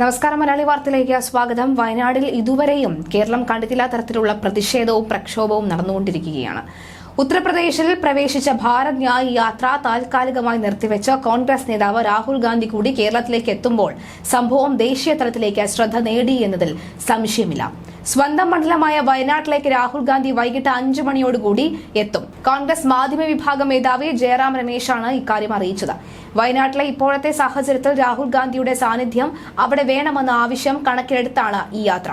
നമസ്കാരം മലയാളി വാർത്തയിലേക്ക് സ്വാഗതം. വയനാടിൽ ഇതുവരെയും കേരളം കണ്ടിട്ടില്ലാത്ത തരത്തിലുള്ള പ്രതിഷേധവും പ്രക്ഷോഭവും നടന്നുകൊണ്ടിരിക്കുകയാണ്. ഉത്തർപ്രദേശിൽ പ്രവേശിച്ച ഭാരത് ന്യായ് യാത്ര താൽക്കാലികമായി നിർത്തിവെച്ച കോൺഗ്രസ് നേതാവ് രാഹുൽ ഗാന്ധി കൂടി കേരളത്തിലേക്ക് എത്തുമ്പോൾ സംഭവം ദേശീയ തലത്തിലേക്ക് ശ്രദ്ധ നേടി എന്നതിൽ സംശയമില്ല. സ്വന്തം മണ്ഡലമായ വയനാട്ടിലേക്ക് രാഹുൽ ഗാന്ധി വൈകിട്ട് അഞ്ചു മണിയോടുകൂടി എത്തും. കോൺഗ്രസ് മാധ്യമ വിഭാഗം മേധാവി ജയറാം രമേശാണ് ഇക്കാര്യം അറിയിച്ചത്. വയനാട്ടിലെ ഇപ്പോഴത്തെ സാഹചര്യത്തിൽ രാഹുൽ ഗാന്ധിയുടെ സാന്നിധ്യം അവിടെ വേണമെന്ന ആവശ്യം കണക്കിലെടുത്താണ് ഈ യാത്ര.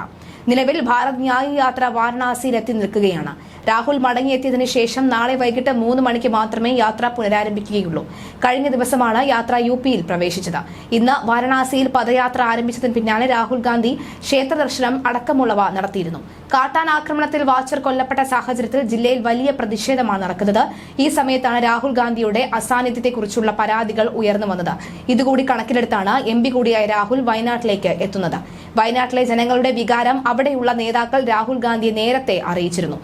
നിലവിൽ ഭാരത് ന്യായ് യാത്ര വാരണാസിയിൽ എത്തി നിൽക്കുകയാണ്. രാഹുൽ മടങ്ങിയെത്തിയതിനു ശേഷം നാളെ വൈകിട്ട് മൂന്ന് മണിക്ക് മാത്രമേ യാത്ര പുനരാരംഭിക്കുകയുള്ളൂ. കഴിഞ്ഞ ദിവസമാണ് യാത്ര യു പിയിൽ പ്രവേശിച്ചത്. ഇന്ന് വാരണാസിയിൽ പദയാത്ര ആരംഭിച്ചതിന് പിന്നാലെ രാഹുൽ ഗാന്ധി ക്ഷേത്ര ദർശനം അടക്കമുള്ളവ നടത്തിയിരുന്നു. കാട്ടാൻ ആക്രമണത്തിൽ വാച്ചർ കൊല്ലപ്പെട്ട സാഹചര്യത്തിൽ ജില്ലയിൽ വലിയ പ്രതിഷേധമാണ് നടക്കുന്നത്. ഈ സമയത്താണ് രാഹുൽ ഗാന്ധിയുടെ അസാന്നിധ്യത്തെക്കുറിച്ചുള്ള പരാതികൾ ഉയർന്നു വന്നത്. ഇതുകൂടി കണക്കിലെടുത്താണ് എം പി കൂടിയായ രാഹുൽ വയനാട്ടിലേക്ക് എത്തുന്നത്. വയനാട്ടിലെ ജനങ്ങളുടെ വികാരം അവിടെയുള്ള നേതാക്കൾ രാഹുൽ ഗാന്ധിയെ നേരത്തെ അറിയിച്ചിരുന്നു.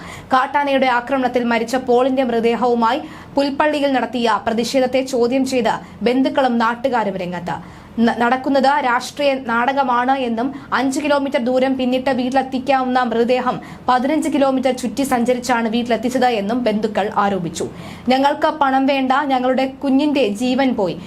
കാട്ടാനയുടെ ആക്രമണത്തിൽ മരിച്ച പോളിന്റെ മൃതദേഹവുമായി പുൽപ്പള്ളിയിൽ നടത്തിയ പ്രതിഷേധത്തെ ചോദ്യം ചെയ്ത് ബന്ധുക്കളും നാട്ടുകാരും രംഗത്ത്. നടക്കുന്നത് രാഷ്ട്രീയ നാടകമാണ് എന്നും അഞ്ച് കിലോമീറ്റർ ദൂരം പിന്നിട്ട് വീട്ടിലെത്തിക്കാവുന്ന മൃതദേഹം പതിനഞ്ച് കിലോമീറ്റർ ചുറ്റി സഞ്ചരിച്ചാണ് വീട്ടിലെത്തിച്ചത് എന്നും ബന്ധുക്കൾ ആരോപിച്ചു. ഞങ്ങൾക്ക് പണം വേണ്ട ഞങ്ങളുടെ കുഞ്ഞിന്റെ ജീവൻ പോയി.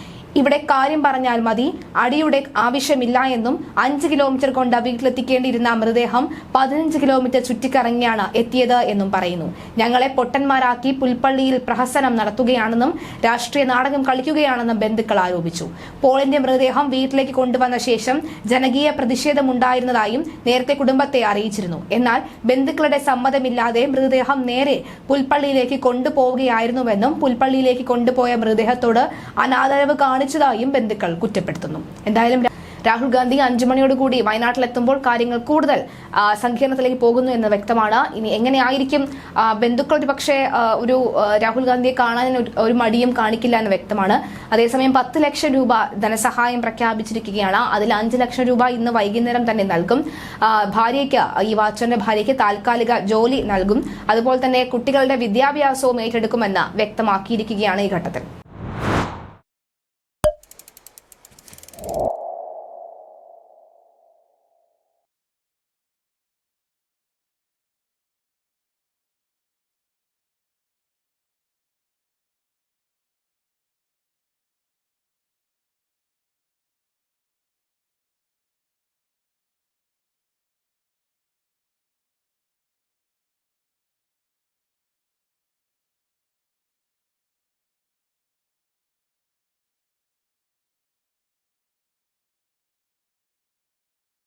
ഇവിടെ കാര്യം പറഞ്ഞാൽ മതി. അടിയുടെ ആവശ്യമില്ല എന്നും അഞ്ച് കിലോമീറ്റർ കൊണ്ട് വീട്ടിലെത്തിക്കേണ്ടിയിരുന്ന മൃതദേഹം പതിനഞ്ച് കിലോമീറ്റർ ചുറ്റിക്കറങ്ങിയാണ് എത്തിയത് എന്നും പറയുന്നു. ഞങ്ങളെ പൊട്ടന്മാരാക്കി പുൽപ്പള്ളിയിൽ പ്രഹസനം നടത്തുകയാണെന്നും രാഷ്ട്രീയ നാടകം കളിക്കുകയാണെന്നും ബന്ധുക്കൾ ആരോപിച്ചു. പോളിന്റെ മൃതദേഹം വീട്ടിലേക്ക് കൊണ്ടുവന്ന ശേഷം ജനകീയ പ്രതിഷേധമുണ്ടായിരുന്നതായും നേരത്തെ കുടുംബത്തെ അറിയിച്ചിരുന്നു. എന്നാൽ ബന്ധുക്കളുടെ സമ്മതമില്ലാതെ മൃതദേഹം നേരെ പുൽപ്പള്ളിയിലേക്ക് കൊണ്ടുപോവുകയായിരുന്നുവെന്നും പുൽപ്പള്ളിയിലേക്ക് കൊണ്ടുപോയ മൃതദേഹത്തോട് അനാദരവ് കാണിച്ചതായും ബന്ധുക്കൾ കുറ്റപ്പെടുത്തുന്നു. എന്തായാലും രാഹുൽ ഗാന്ധി അഞ്ചു മണിയോടുകൂടി വയനാട്ടിലെത്തുമ്പോൾ കാര്യങ്ങൾ കൂടുതൽ സങ്കീർണത്തിലേക്ക് പോകുന്നു എന്ന് വ്യക്തമാണ്. ഇനി എങ്ങനെയായിരിക്കും ബന്ധുക്കൾ ഒരു പക്ഷേ ഒരു രാഹുൽ ഗാന്ധിയെ കാണാൻ ഒരു- മടിയും കാണിക്കില്ല എന്ന് വ്യക്തമാണ്. അതേസമയം പത്ത് ലക്ഷം രൂപ ധനസഹായം പ്രഖ്യാപിച്ചിരിക്കുകയാണ്. അതിൽ അഞ്ച് ലക്ഷം രൂപ ഇന്ന് വൈകുന്നേരം തന്നെ നൽകും. ഭാര്യയ്ക്ക് ഈ വാച്ചറിന്റെ ഭാര്യയ്ക്ക് താൽക്കാലിക ജോലി നൽകും. അതുപോലെ തന്നെ കുട്ടികളുടെ വിദ്യാഭ്യാസവും ഏറ്റെടുക്കുമെന്ന് വ്യക്തമാക്കിയിരിക്കുകയാണ് ഈ ഘട്ടത്തിൽ. you